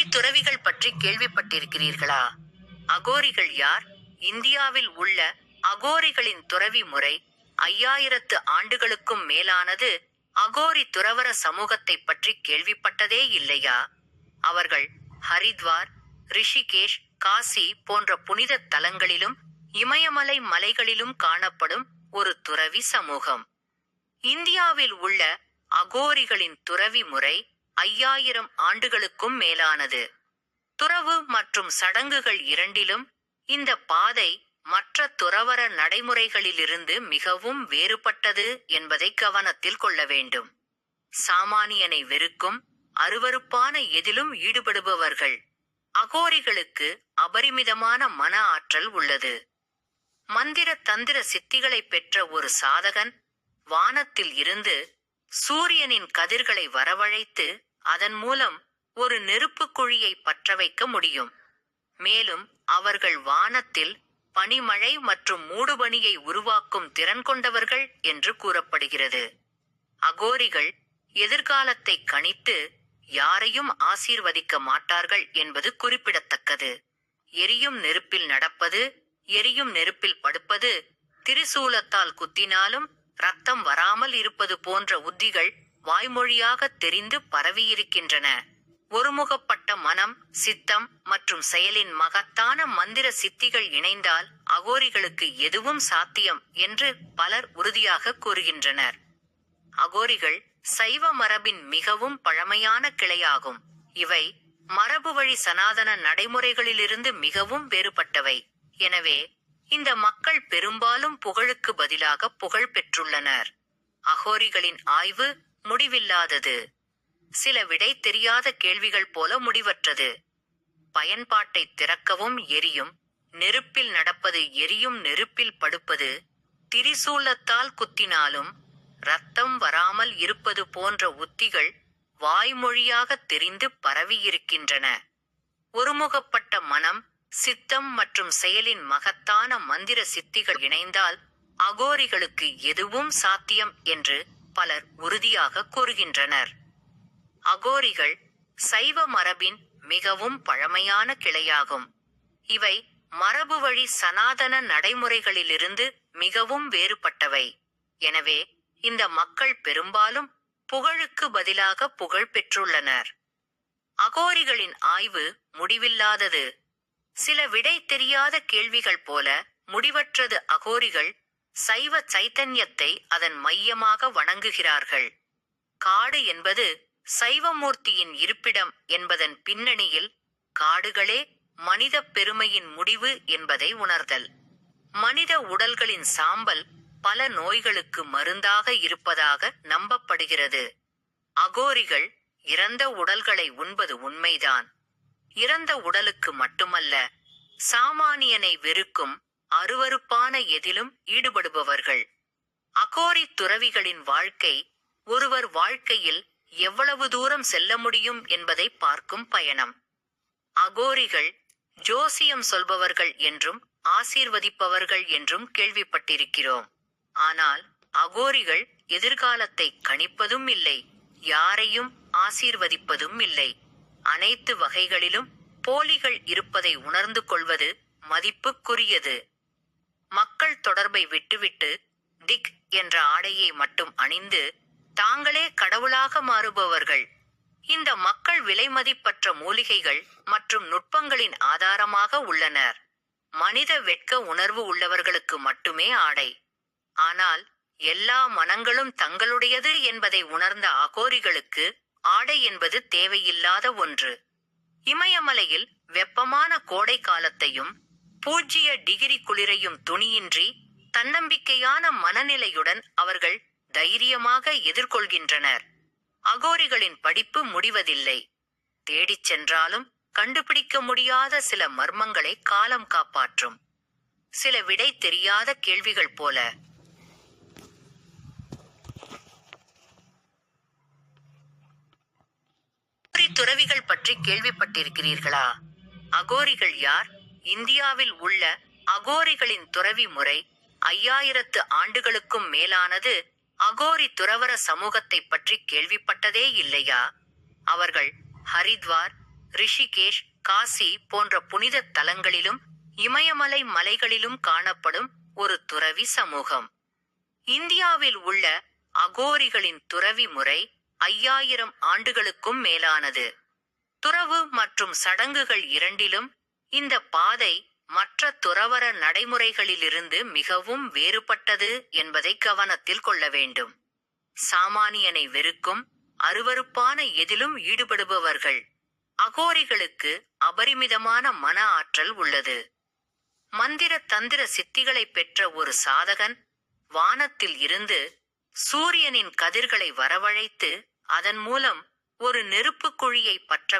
அகோரி துறவிகள் பற்றி கேள்விப்பட்டிருக்கிறீர்களா? அகோரிகள் யார்? இந்தியாவில் உள்ள அகோரிகளின் துறவி முறை ஐயாயிரத்து ஆண்டுகளுக்கும் மேலானது அகோரி துறவர சமூகத்தை பற்றி கேள்விப்பட்டதே இல்லையா? அவர்கள் ஹரித்வார் ரிஷிகேஷ் காசி போன்ற புனித தலங்களிலும் இமயமலை மலைகளிலும் காணப்படும் ஒரு துறவி சமூகம். இந்தியாவில் உள்ள அகோரிகளின் துறவி முறை ஐயாயிரம் ஆண்டுகளுக்கும் மேலானது. துறவு மற்றும் சடங்குகள் இரண்டிலும் இந்த பாதை மற்ற துறவற நடைமுறைகளிலிருந்து மிகவும் வேறுபட்டது என்பதை கவனத்தில் கொள்ள வேண்டும். சாமானியனை வெறுக்கும் அருவருப்பான எதிலும் ஈடுபடுபவர்கள். அகோரிகளுக்கு அபரிமிதமான மன ஆற்றல் உள்ளது. மந்திர தந்திர சித்திகளை பெற்ற ஒரு சாதகன் வானத்தில் இருந்து சூரியனின் கதிர்களை வரவழைத்து அதன் மூலம் ஒரு நெருப்புக் குழியை பற்ற வைக்க முடியும். மேலும் அவர்கள் வானத்தில் பனிமழை மற்றும் மூடுபனியை உருவாக்கும் திறன் கொண்டவர்கள் என்று கூறப்படுகிறது. அகோரிகள் எதிர்காலத்தை கணித்து யாரையும் ஆசீர்வதிக்க மாட்டார்கள் என்பது குறிப்பிடத்தக்கது. எரியும் நெருப்பில் நடப்பது எரியும் நெருப்பில் படுப்பது திரிசூலத்தால் குத்தினாலும் ரத்தம் வராமல் இருப்பது போன்ற உத்திகள் வாய்மொழியாக தெரிந்து பரவியிருக்கின்றன. ஒருமுகப்பட்ட மனம் சித்தம் மற்றும் செயலின் மகத்தான மந்திர சித்திகள் இணைந்தால் அகோரிகளுக்கு எதுவும் சாத்தியம் என்று பலர் உறுதியாக கூறுகின்றனர். அகோரிகள் சைவ மரபின் மிகவும் பழமையான கிளையாகும். இவை மரபு வழி சனாதன நடைமுறைகளிலிருந்து மிகவும் வேறுபட்டவை. எனவே இந்த மக்கள் பெரும்பாலும் புகழுக்கு பதிலாக புகழ் பெற்றுள்ளனர். அகோரிகளின் ஆய்வு முடிவில்லாதது. சில விடை தெரியாத கேள்விகள் போல முடிவற்றது. பயன்பாட்டை திறக்கவும் எரியும். நெருப்பில் நடப்பது எரியும் நெருப்பில் படுப்பது. திரிசூலத்தால் குத்தினாலும் ரத்தம் வராமல் இருப்பது போன்ற உத்திகள் வாய்மொழியாக தெரிந்து பரவியிருக்கின்றன. ஒருமுகப்பட்ட மனம் சித்தம் மற்றும் செயலின் மகத்தான மந்திர சித்திகள் இணைந்தால் அகோரிகளுக்கு எதுவும் சாத்தியம் என்று பலர் உறுதியாக கூறுகின்றனர். அகோரிகள் சைவ மரபின் மிகவும் பழமையான கிளையாகும். இவை மரபு வழி சனாதன நடைமுறைகளிலிருந்து மிகவும் வேறுபட்டவை. எனவே இந்த மக்கள் பெரும்பாலும் புகழுக்கு பதிலாக புகழ் பெற்றுள்ளனர். அகோரிகளின் ஆய்வு முடிவில்லாதது. சில விடை தெரியாத கேள்விகள் போல முடிவற்றது அகோரிகள் சைவ சைத்தன்யத்தை அதன் மையமாக வணங்குகிறார்கள். காடு என்பது சைவமூர்த்தியின் இருப்பிடம் என்பதன் பின்னணியில் காடுகளே மனித பெருமையின் முடிவு என்பதை உணர்தல். மனித உடல்களின் சாம்பல் பல நோய்களுக்கு மருந்தாக இருப்பதாக நம்பப்படுகிறது. அகோரிகள் இறந்த உடல்களை உண்பது உண்மைதான். இறந்த உடலுக்கு மட்டுமல்ல சாமானியனை வெறுக்கும் அருவருப்பான எதிலும் ஈடுபடுபவர்கள். அகோரி துறவிகளின் வாழ்க்கை ஒருவர் வாழ்க்கையில் எவ்வளவு தூரம் செல்ல முடியும் என்பதை பார்க்கும் பயணம். அகோரிகள் ஜோசியம் சொல்பவர்கள் என்றும் ஆசீர்வதிப்பவர்கள் என்றும் கேள்விப்பட்டிருக்கிறோம். ஆனால் அகோரிகள் எதிர்காலத்தை கணிப்பதும் இல்லை யாரையும் ஆசீர்வதிப்பதும் இல்லை. அனைத்து வகைகளிலும் போலிகள் இருப்பதை உணர்ந்து கொள்வது மதிப்புக்குரியது. மக்கள் தொடர்பை விட்டுவிட்டு டிக் என்ற ஆடையை மட்டும் அணிந்து தாங்களே கடவுளாக மாறுபவர்கள். இந்த மக்கள் விலைமதிப்பற்ற மூலிகைகள் மற்றும் நுட்பங்களின் ஆதாரமாக உள்ளனர். மனித வெட்க உணர்வு உள்ளவர்களுக்கு மட்டுமே ஆடை. ஆனால் எல்லா மனங்களும் தங்களுடையது என்பதை உணர்ந்த அகோரிகளுக்கு ஆடை என்பது தேவையில்லாத ஒன்று. இமயமலையில் வெப்பமான கோடை காலத்தையும் பூஜ்ஜிய டிகிரி குளிரையும் துணியின்றி தன்னம்பிக்கையான மனநிலையுடன் அவர்கள் தைரியமாக எதிர்கொள்கின்றனர். அகோரிகளின் படிப்பு முடிவதில்லை. தேடிச் சென்றாலும் கண்டுபிடிக்க முடியாத சில மர்மங்களை காலம் காப்பாற்றும். சில விடை தெரியாத கேள்விகள் போல. துறவிகள் பற்றி கேள்விப்பட்டிருக்கிறீர்களா? அகோரிகள் யார்? இந்தியாவில் உள்ள அகோரிகளின் துறவி முறை ஐயாயிரத்து ஆண்டுகளுக்கும் மேலானது அகோரி துறவர சமூகத்தை பற்றி கேள்விப்பட்டதே இல்லையா? அவர்கள் ஹரித்வார் ரிஷிகேஷ் காசி போன்ற புனித தலங்களிலும் இமயமலை மலைகளிலும் காணப்படும் ஒரு துறவி சமூகம். இந்தியாவில் உள்ள அகோரிகளின் துறவி முறை ஐயாயிரம் ஆண்டுகளுக்கும் மேலானது. துறவு மற்றும் சடங்குகள் இரண்டிலும் இந்த பாதை மற்ற துறவற நடைமுறைகளிலிருந்து மிகவும் வேறுபட்டது என்பதை கவனத்தில் கொள்ள வேண்டும். சாமானியனை வெறுக்கும் அருவருப்பான எதிலும் ஈடுபடுபவர்கள். அகோரிகளுக்கு அபரிமிதமான மன ஆற்றல் உள்ளது. மந்திர தந்திர சித்திகளை பெற்ற ஒரு சாதகன் வானத்தில் இருந்து சூரியனின் கதிர்களை வரவழைத்து அதன் மூலம் ஒரு நெருப்புக் குழியை பற்ற